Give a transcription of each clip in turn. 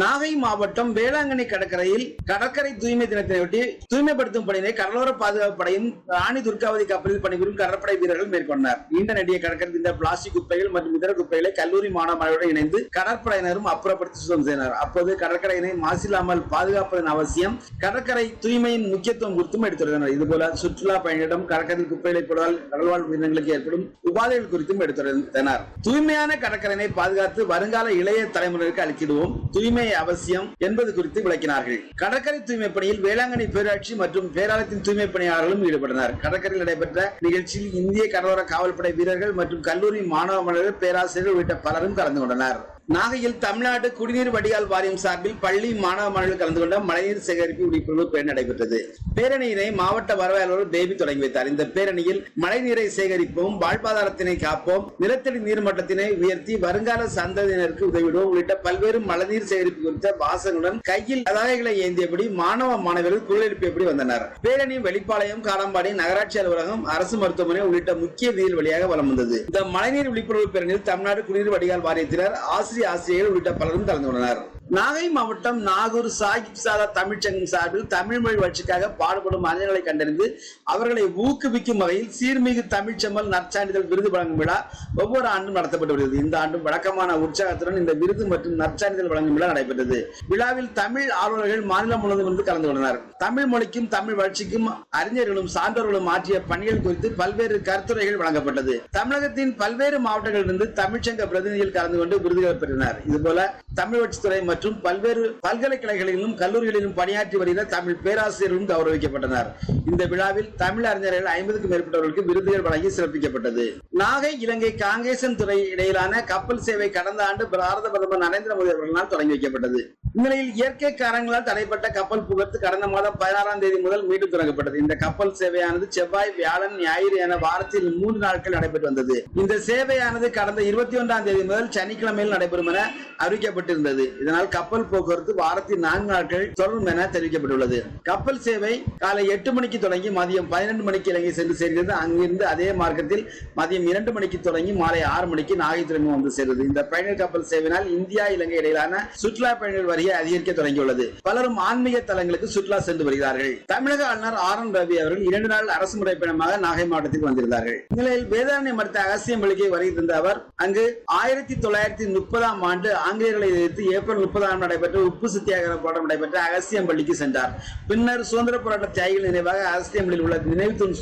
நாகை மாவட்டம் வேளாங்கண்ணி கடற்கரையில் கடற்கரை தூய்மை தினத்தினையொட்டி தூய்மைப்படுத்தும் பணியினை கடலோர பாதுகாப்பு படையும் ராணி துர்காவதி கப்பலில் பணிபுரியும் கடற்படை வீரர்கள் மேற்கொண்டனர். நீண்ட நடிகை கடற்கரை இந்த பிளாஸ்டிக் குப்பைகள் மற்றும் இதர குப்பைகளை கல்லூரி மாணவர்களுடன் இணைந்து கடற்படையினரும் அப்புறப்படுத்தி சுத்தம் செய்தனர். அப்போது கடற்கரையினை மாசில்லாமல் பாதுகாப்பதன் அவசியம் கடற்கரை தூய்மையின் முக்கியத்துவம் குறித்தும் எடுத்துரைத்தனர். இதுபோல சுற்றுலா பயணிகளிடம் கடற்கரையில் குப்பைகளை போடுவதால் கடல்வாழ் உயிரினங்களுக்கு ஏற்படும் உபாதைகள் குறித்தும் எடுத்துரைத்தனர். தூய்மையான கடற்கரையினை பாதுகாத்து வருங்கால இளைய தலைமுறைக்கு அளிக்கிடுவோம். தூய்மை அவசியம் என்பது குறித்து விளக்கினார்கள். கடற்கரை தூய்மை பணியில் வேளாங்கண்ணி பேராட்சி மற்றும் பேராலயத்தின் தூய்மை பணியாளர்களும் ஈடுபட்டனர். கடற்கரையில் நடைபெற்ற நிகழ்ச்சியில் இந்திய கடலோர காவல்படை வீரர்கள் மற்றும் கல்லூரி மாணவ மாணவர்கள் பேராசிரியர்கள் உள்ளிட்ட பலரும் கலந்து கொண்டனர். நாகையில் தமிழ்நாடு குடிநீர் வடிகால் வாரியம் சார்பில் பள்ளி மாணவ மாணவர்கள் கலந்து கொண்ட மழைநீர் சேகரிப்பு விழிப்புணர்வு பேரணி நடைபெற்றது. பேரணியினை மாவட்ட வரவேலாளர் பேபி தொடங்கி வைத்தார். இந்த பேரணியில் மழைநீரை சேகரிப்போம் வாழ்வாதாரத்தினை காப்போம் நிலத்தடி நீர் மட்டத்தினை உயர்த்தி வருங்கால சந்ததியினருக்கு உதவிடுவோம் உள்ளிட்ட பல்வேறு மழைநீர் சேகரிப்பு குறித்த வாசகங்களுடன் கையில் பதாகைகளை ஏந்தியபடி மாணவ மாணவர்கள் குரல் எழுப்பியபடி வந்தனர். பேரணி வெளிப்பாளையம் காலம்பாடி நகராட்சி அலுவலகம் அரசு மருத்துவமனை உள்ளிட்ட முக்கிய வீதிகள் வழியாக வலம் வந்தது. இந்த மழைநீர் விழிப்புணர்வு பேரணியில் தமிழ்நாடு குடிநீர் வடிகால் வாரியத்தினர் ஆசிரியர் ஆசிரியர்கள் உள்ளிட்ட பலரும் கலந்து கொண்டனர். நாகை மாவட்டம் நாகூர் சாகிப் சாரா தமிழ்ச்சங்கம் சார்பில் தமிழ் மொழி வளர்ச்சிக்காக பாடுபடும் மனிதர்களை கண்டறிந்து அவர்களை ஊக்குவிக்கும் வகையில் சீர்மிகு தமிழ்ச்செம்மல் நற்சான்றிதழ் விருது வழங்கும் விழா ஒவ்வொரு ஆண்டும் நடத்தப்பட்டு வருகிறது இந்த ஆண்டும் வழக்கமான உற்சாகத்துடன் இந்த விருது மற்றும் நற்சான்றிதழ் வழங்கும் விழா நடைபெற்றது. விழாவில் தமிழ் ஆர்வலர்கள் மாநிலம் முழுவதும் இருந்து கலந்து கொண்டனர். தமிழ் மொழிக்கும் தமிழ் வளர்ச்சிக்கும் அறிஞர்களும் சான்றோர்களும் ஆற்றிய பணிகள் குறித்து பல்வேறு கருத்துரைகள் வழங்கப்பட்டது. தமிழகத்தின் பல்வேறு மாவட்டங்களிலிருந்து தமிழ்ச்சங்க பிரதிநிதிகள் கலந்து கொண்டு விருதுகள் பெற்றனர். இதுபோல தமிழ் வளர்ச்சித்துறை மற்றும் பல்வேறு பல்கலைக்கழகங்களிலும் கல்லூரிகளிலும் பணியாற்றி வருகிற தமிழ் பேராசிரியர்களும் கௌரவிக்கப்பட்டனர். இந்த விழாவில் தமிழ் அறிஞர்கள் ஐம்பதுக்கும் மேற்பட்டவர்களுக்கு விருதுகள் வழங்கி சிறப்பிக்கப்பட்டது. நாகை இலங்கை காங்கேசன் துறை இடையிலான கப்பல் சேவை கடந்த ஆண்டு பாரத பிரதமர் நரேந்திர மோடி அவர்களால் தொடங்கி வைக்கப்பட்டது. இந்நிலையில் இயற்கை காரணங்களால் தடைப்பட்ட கப்பல் புகழ்த்து கடந்த மாதம் பதினாறாம் தேதி முதல் மீண்டும் தொடங்கப்பட்டது. இந்த கப்பல் சேவையானது செவ்வாய் வியாழன் ஞாயிறு என வாரத்தில் மூன்று நாட்கள் நடைபெற்று வந்தது. இந்த சேவையானது கடந்த இருபத்தி ஒன்றாம் தேதி முதல் சனிக்கிழமையில் நடைபெறும் என அறிவிக்கப்பட்டிருந்தது. இதனால் கப்பல் போக்குவரத்து வாரத்தில் நான்கு நாட்கள் தொடரும் என தெரிவிக்கப்பட்டுள்ளது. கப்பல் சேவை காலை எட்டு மணிக்கு தொடங்கி மதியம் பதினெண்டு மணிக்கு இலங்கை சென்று சேர்கிறது. அங்கிருந்து அதே மார்க்கத்தில் மதியம் இரண்டு மணிக்கு தொடங்கி மாலை ஆறு மணிக்கு நாகை துறைமுகம் வந்து சேர்கிறது இந்த பயணிகள் கப்பல் சேவையினால் இந்தியா இலங்கை இடையிலான சுற்றுலா பயணிகள் வருகை அதிகரிக்க தொடங்கியுள்ளது. பலரும் ஆன்மீக தலங்களுக்கு சுற்றுலா சென்று வருகிறார்கள். தமிழக ஆளுநர் ஆர் என் ரவி அவர்கள் இரண்டு நாள் அரசு முறை பயணமாக நாகை மாவட்டத்தில் வந்திருந்தார்கள். இந்நிலையில் வேதாரண்யம் மறுத்த அகசியம் பள்ளிக்கு வருகை தந்த அவர் அங்கு ஆயிரத்தி தொள்ளாயிரத்தி முப்பதாம் ஆண்டு ஆங்கிலேயர்களை எதிர்த்து ஏப்ரல் முப்பதாம் நடைபெற்ற உப்பு சத்தியாகிரக போராட்டம் நடைபெற்ற அகசியம் பள்ளிக்கு சென்றார். பின்னர் சுதந்திர போராட்ட தியாகிகள் நினைவாக அகஸ்தியம்பள்ளியில் உள்ள நினைவு தூண்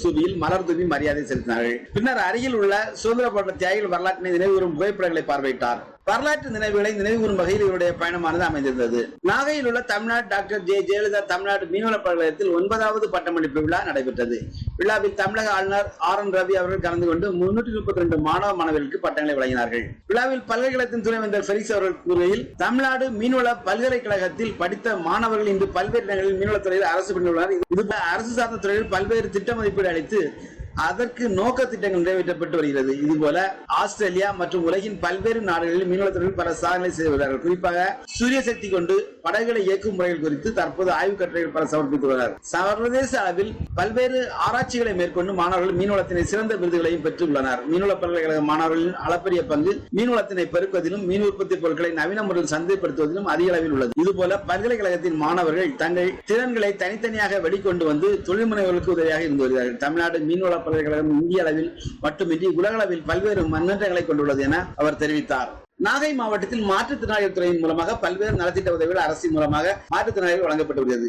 மலர் தூவி மரியாதை செலுத்தினார்கள். பின்னர் அருகில் உள்ள சுதந்திர போராட்ட தியாகிகள் வரலாற்றினை நினைவுறும் புகைப்படங்களை பார்வையிட்டார். வரலாற்று நினைவுகளை நினைவுகூரும் வகையில் இவருடைய பயணமானது அமைந்திருந்தது. நாகையில் உள்ள தமிழ்நாடு டாக்டர் ஜே ஜெயலலிதா தமிழ்நாடு மீனவ பல்கலைக்கழகத்தில் ஒன்பதாவது பட்டமளிப்பு விழா நடைபெற்றது. விழாவில் தமிழக ஆளுநர் ஆர் என் ரவி அவர்கள் கலந்து கொண்டு முன்னூற்றி முப்பத்தி ரெண்டு மாணவ மாணவர்களுக்கு பட்டங்களை வழங்கினார்கள். விழாவில் பல்கலைக்கழகத்தின் துணைவேந்தர் ஃபெலிக்ஸ் அவர்கள் கூறுகையில் தமிழ்நாடு மீன்வள பல்கலைக்கழகத்தில் படித்த மாணவர்கள் இன்று பல்வேறு இடங்களில் மீன்வளத்துறையில் அரசு பெற்றுள்ளனர் இது அரசு சார்ந்த துறையில் பல்வேறு திட்ட மதிப்பீடு அளித்து அதற்கு நோக்க திட்டங்கள் நிறைவேற்றப்பட்டு வருகிறது. இதுபோல ஆஸ்திரேலியா மற்றும் உலகின் பல்வேறு நாடுகளில் மீன்வளத்துறையில் பல சாதனை செய்து வருகிறார்கள். குறிப்பாக சூரிய சக்தி கொண்டு படகுகளை இயக்கும் முறைகள் குறித்து தற்போது ஆய்வுக் கட்டுரைகள் பல சமர்ப்பித்து வருகிறார் சர்வதேச அளவில் பல்வேறு ஆராய்ச்சிகளை மேற்கொண்டு மாணவர்கள் மீன்வளத்தினை சிறந்த விருதுகளையும் பெற்றுள்ளனர். மீன்வள பல்கலைக்கழக மாணவர்களின் அளப்பரிய பங்கு மீன்வளத்தினை பெருக்குவதிலும் மீன் உற்பத்தி பொருட்களை நவீன முறையில் சந்தைப்படுத்துவதிலும் அதிக அளவில் உள்ளது. இதுபோல பல்கலைக்கழகத்தின் மாணவர்கள் தங்கள் திறன்களை தனித்தனியாக வெளிக்கொண்டு வந்து தொழில் முனைவர்களுக்கு உதவியாக இருந்து வருகிறார்கள். தமிழ்நாடு மீன்வள பல்கலைக்கழகம் இந்திய அளவில் மட்டுமின்றி உலகளவில் பல்வேறு மன்னன்றங்களை கொண்டுள்ளது என அவர் தெரிவித்தார். நாகை மாவட்டத்தில் மாற்றுத்திறனாளிகள் துறையின் மூலமாக பல்வேறு நலத்திட்ட உதவிகள் அரசின் மூலமாக மாற்றுத்திறனாளிகள் வழங்கப்பட்டு வருகிறது.